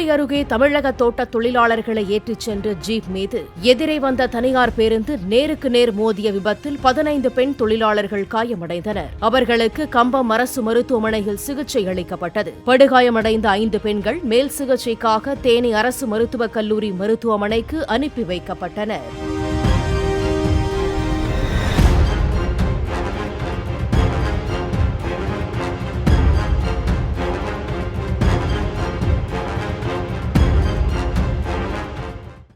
Kumily அருகே தமிழக தோட்ட தொழிலாளர்களை ஏற்றிச் சென்ற ஜீப் மீது எதிரே வந்த தனியார் பேருந்து நேருக்கு நேர் மோதிய விபத்தில் பதினைந்து பெண் தொழிலாளர்கள் காயமடைந்தனர். அவர்களுக்கு கம்பம் அரசு மருத்துவமனையில் சிகிச்சை அளிக்கப்பட்டது. படுகாயமடைந்த ஐந்து பெண்கள் மேல் சிகிச்சைக்காக தேனி அரசு மருத்துவக் கல்லூரி மருத்துவமனைக்கு அனுப்பி வைக்கப்பட்டனர்.